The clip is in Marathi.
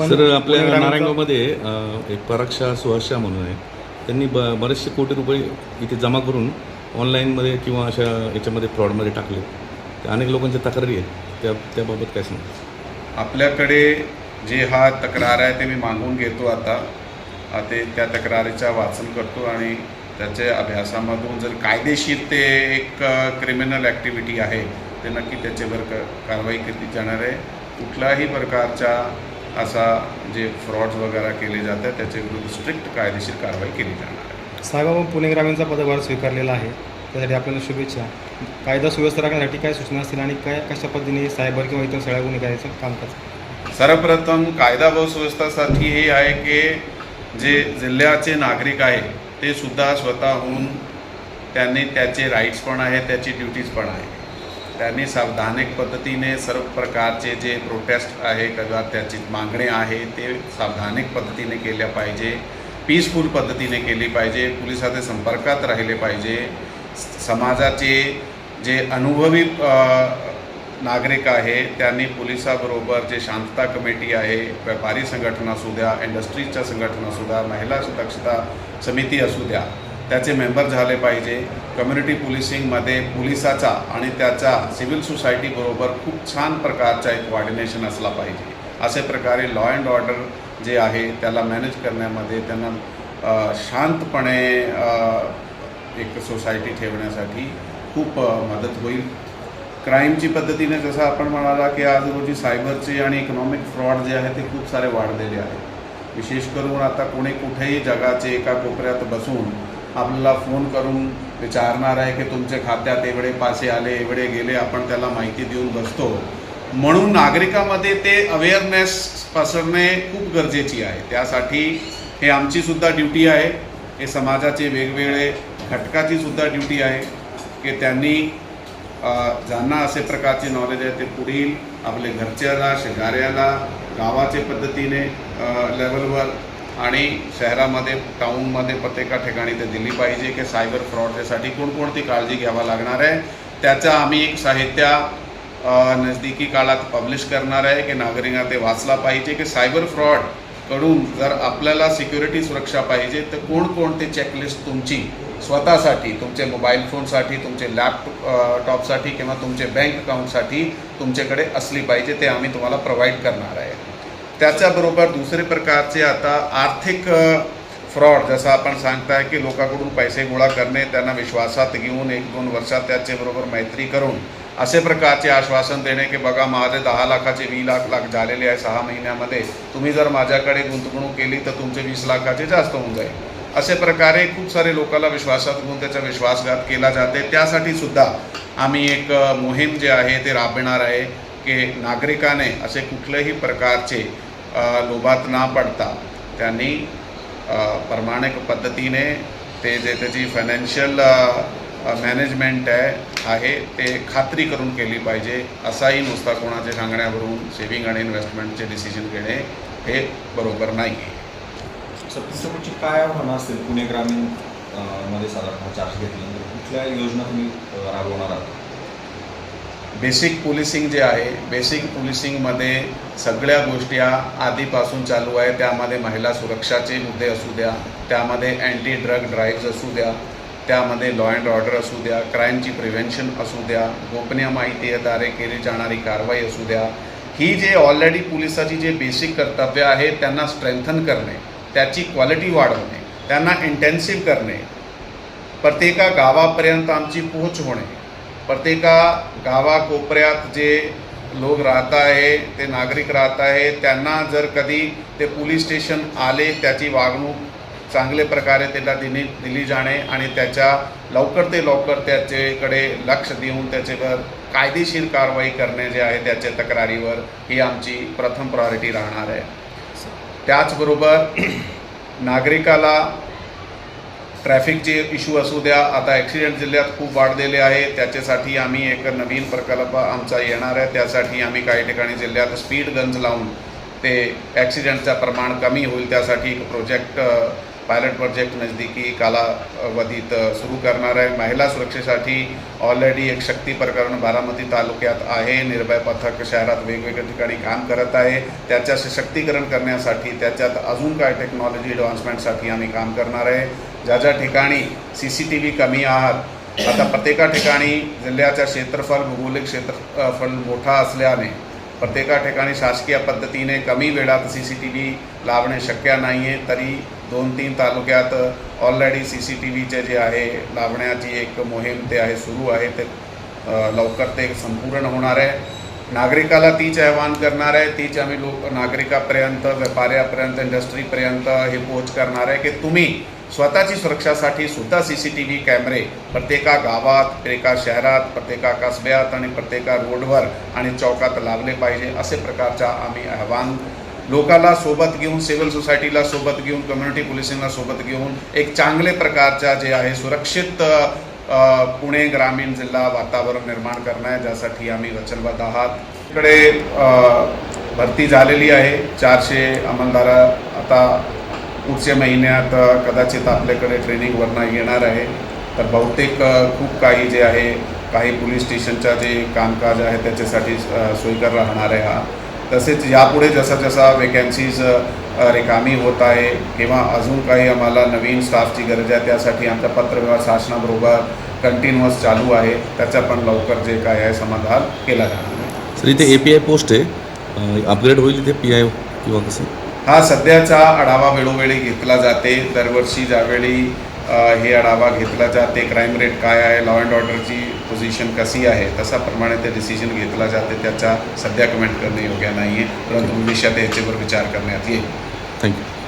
आपण सर आपल्या नारायणगावमध्ये अ, एक पराक्षा सुहर्षा म्हणून आहे. त्यांनी ब बरेचसे कोटी रुपये इथे जमा करून ऑनलाईनमध्ये किंवा अशा याच्यामध्ये फ्रॉडमध्ये टाकले. ते अनेक लोकांच्या तक्रारी आहेत. त्या त्याबाबत काय सांगा आपल्याकडे जे हा तक्रार आहे ते मी मागून घेतो आता. ते त्या तक्रारीचा वाचन करतो आणि त्याच्या अभ्यासामधून जर कायदेशीर ते एक क्रिमिनल ॲक्टिव्हिटी आहे ते नक्की त्याच्यावर क कारवाई केली जाणार आहे. कुठल्याही प्रकारच्या असा जे फ्रॉड्स वगैरे केले जातात त्याच्या विरुद्ध स्ट्रिक्ट कायदेशीर कारवाई केली जाणार आहे. साहेब आपण पुणे ग्रामीणचा पदभार स्वीकारलेला आहे. त्यासाठी आपल्याला शुभेच्छा. कायदा सुव्यवस्था राखण्यासाठी काय सूचना असतील आणि काय कशा पद्धतीने सायबर किंवा इतर सगळ्या गुन्हे करायचं काम करायचं सर्वप्रथम कायदा व सुव्यवस्थासाठी हे आहे की जे जिल्ह्याचे नागरिक आहे ते सुद्धा स्वतःहून त्यांनी त्याचे राईट्स पण आहे त्याची ड्युटीज पण आहे त्यांनी सावधानिक पद्धतीने सर्व प्रकारचे जे प्रोटेस्ट आहे किंवा त्याची मागणी आहे ते सावधानिक पद्धतीने केल्या पाहिजे. पीसफुल पद्धतीने केली पाहिजे. पोलिसाच्या संपर्कात राहिले पाहिजे. समाजाचे जे अनुभवी नागरिक आहे त्यांनी पोलिसाबरोबर जे शांतता कमिटी आहे व्यापारी संघटना असू द्या इंडस्ट्रीजच्या संघटना असू द्या महिला दक्षता समिती असू द्या त्याचे मेंबर झाले पाहिजे. कम्युनिटी पोलिसिंगमध्ये पोलिसाचा आणि त्याचा सिव्हिल सोसायटीबरोबर खूप छान प्रकारचा एक कॉर्डिनेशन असला पाहिजे. असे प्रकारे लॉ अँड ऑर्डर जे आहे त्याला मॅनेज करण्यामध्ये त्यांना शांतपणे एक सोसायटी ठेवण्यासाठी खूप मदत होईल. क्राईमची पद्धतीने जसं आपण म्हणाला की आज रोजी सायबरचे आणि इकॉनॉमिक फ्रॉड जे आहे ते खूप सारे वाढलेले आहेत. विशेष करून आता कोणी कुठेही जगाचे एका कोपऱ्यात बसून आपल्याला फोन करून विचारणार आहे की तुमच्या खात्यात एवढे पासे आले एवढे गेले आपण त्याला माहिती देऊन बसतो. म्हणून नागरिकामध्ये ते अवेअरनेस पसरणे खूप गरजेची आहे. त्यासाठी हे आमचीसुद्धा ड्युटी आहे. हे समाजाचे वेगवेगळे घटकाची सुद्धा ड्युटी आहे की त्यांनी ज्यांना असे प्रकारचे नॉलेज आहे ते पुढील आपले घरच्याला शेजाऱ्याला गावाचे पद्धतीने लेवलवर आणि शहरामध्ये टाऊनमध्ये प्रत्येका ठिकाणी ते दिली पाहिजे की सायबर फ्रॉडच्यासाठी कोणकोणती काळजी घ्यावा लागणार आहे. त्याचा आम्ही एक साहित्य नजदिकी नजदीकी काळात पब्लिश करणार आहे की नागरिकांना ते वाचला पाहिजे की सायबर फ्रॉडकडून जर आपल्याला सिक्युरिटी सुरक्षा पाहिजे तर कोणकोणते चेकलिस्ट तुमची स्वतःसाठी तुमचे मोबाईल फोनसाठी तुमचे लॅपटॉप टॉपसाठी किंवा तुमचे बँक अकाउंटसाठी तुमच्याकडे असली पाहिजे ते आम्ही तुम्हाला प्रोव्हाइड करणार आहे. त्याच्याबरोबर दुसरे प्रकारचे आता आर्थिक फ्रॉड जसं आपण सांगताय की लोकांकडून पैसे गोळा करणे त्यांना विश्वासात घेऊन एक दोन वर्षात त्याच्याबरोबर मैत्री करून असे प्रकारचे आश्वासन देणे की बघा माझे दहा लाखाचे वीस लाख लाख झालेले आहे सहा महिन्यामध्ये. तुम्ही जर माझ्याकडे गुंतवणूक केली तर तुमचे वीस लाखाचे जास्त होऊन जाईल. असे प्रकारे खूप सारे लोकांना विश्वासात घेऊन त्याचा विश्वासघात केला जाते. त्यासाठी सुद्धा आम्ही एक मोहीम जे आहे ते राबविणार आहे की नागरिकाने असे कुठल्याही प्रकारचे लोभात ना पडता त्यांनी प्रमाणिक पद्धतीने ते जे त्याची फायनान्शियल मॅनेजमेंट आहे आहे ते खात्री करून केली पाहिजे असाही नुसता कोणाच्या सांगण्यावरून सेव्हिंग आणि इन्व्हेस्टमेंटचे डिसिजन घेणे हे बरोबर नाही आहे सर तुमच्या पुढची काय आव्हानं असेल पुणे ग्रामीणमध्ये साधारण चार्ज घेतल्यानंतर? कुठल्या योजना तुम्ही राबवणार आहात? बेसिक पोलिसिंग जे आहे बेसिक पोलिसिंगमध्ये सगळ्या गोष्टी आधीपासून चालू आहे त्यामध्ये महिला सुरक्षाचे मुद्दे असू द्या त्यामध्ये अँटी ड्रग ड्राईव्ज असू द्या त्यामध्ये लॉ अँड ऑर्डर असू द्या क्राईमची प्रिव्हेन्शन असू द्या गोपनीय माहितीद्वारे केली जाणारी कारवाई असू द्या. ही जे ऑलरेडी पोलिसाची जे बेसिक कर्तव्य आहे त्यांना स्ट्रेंथन करणे त्याची क्वालिटी वाढवणे त्यांना इंटेन्सिव्ह करणे प्रत्येका गावापर्यंत आमची पोहोच होणे प्रत्येका गावाकोपऱ्यात जे लोक राहत आहे ते नागरिक राहत आहे त्यांना जर कधी ते पोलीस स्टेशन आले त्याची वागणूक चांगल्या प्रकारे त्याला दिली दिली जाणे आणि त्याच्या लवकर ते लवकर त्याच्याकडे लक्ष देऊन त्याच्यावर कायदेशीर कारवाई करणे जे आहे त्याच्या तक्रारीवर ही आमची प्रथम प्रायोरिटी राहणार आहे. त्याचबरोबर नागरिकाला ट्रॅफिकचे इश्यू असू द्या आता ॲक्सिडेंट जिल्ह्यात खूप वाढलेले आहे त्याच्यासाठी आम्ही एक नवीन प्रकल्प आमचा येणार आहे. त्यासाठी आम्ही काही ठिकाणी जिल्ह्यात स्पीड गन्स लावून ते ॲक्सिडेंटचं प्रमाण कमी होईल. त्यासाठी एक प्रोजेक्ट पायलट प्रोजेक्ट नजदीकी कालावधीत सुरू करणार आहे. महिला सुरक्षेसाठी ऑलरेडी एक शक्ती प्रकरण बारामती तालुक्यात आहे. निर्भय पथक शहरात वेगवेगळ्या ठिकाणी काम करत आहे. त्याच्या सशक्तीकरण करण्यासाठी त्याच्यात अजून काय टेक्नॉलॉजी ॲडव्हान्समेंटसाठी आम्ही काम करणार आहे. ज्या ज्या ठिकाणी सी सी टी व्ही कमी आहात आता प्रत्येका ठिकाणी जिल्ह्याच्या क्षेत्रफळ भौगोलिक क्षेत्रफळ मोठा असल्याने प्रत्येका ठिकाणी शासकीय पद्धतीने कमी वेळात सी सी टी व्ही लावणे शक्य नाही आहे तरी दोन तीन तालुक्यात ऑलरेडी सी सी टी व्हीचे जे आहे लावण्याची एक मोहीम ते आहे सुरू आहे. ते लवकर ते संपूर्ण होणार आहे. नागरिकाला तीच आव्हान करणार आहे तीच आम्ही लोक नागरिकापर्यंत व्यापाऱ्यापर्यंत इंडस्ट्रीपर्यंत हे पोच करणार आहे की तुम्ही स्वतःची सुरक्षासाठी सुद्धा सी सी टी व्ही कॅमेरे प्रत्येका गावात प्रत्येका शहरात प्रत्येका कसब्यात आणि प्रत्येका रोडवर आणि चौकात लावले पाहिजे असे प्रकारचा आम्ही आव्हान लोकाला सोबत घेऊन सिव्हिल सोसायटीला सोबत घेऊन कम्युनिटी पोलिसिंगला सोबत घेऊन एक चांगले प्रकारच्या जे आहे सुरक्षित पुणे ग्रामीण जिल्हा वातावरण निर्माण करणं आहे ज्यासाठी आम्ही वचनबद्ध आहात. इकडे भरती झालेली आहे. चारशे अंमलदार आता पुढच्या महिन्यात कदाचित आपल्याकडे ट्रेनिंगवरनं येणार आहे. तर बहुतेक खूप काही जे आहे काही पोलीस स्टेशनच्या जे कामकाज आहे त्याच्यासाठी सोयीकर राहणार आहे हा. तसेच यापुढे जसा जसा वेकॅन्सीज रिकामी होत आहे किंवा अजून काही आम्हाला नवीन स्टाफची गरज आहे त्यासाठी आमचा पत्रव्यवहार शासनाबरोबर कंटिन्युअस चालू आहे त्याचा पण लवकर जे काय आहे समाधान केला जाणार सर इथे ए पी आय पोस्ट आहे. अपग्रेड होईल इथे पी आय किंवा कसं? हा सध्याचा आढावा वेळोवेळी घेतला जाते. दरवर्षी ज्यावेळी हे आढावा घेतला जाते क्राईम रेट काय आहे लॉ अँड ऑर्डरची पोझिशन कशी आहे तसाप्रमाणे ते डिसिजन घेतला जाते. त्याचा सध्या कमेंट करणे योग्य नाही आहे परंतु भविष्यात याच्यावर विचार करण्यात येईल. थँक्यू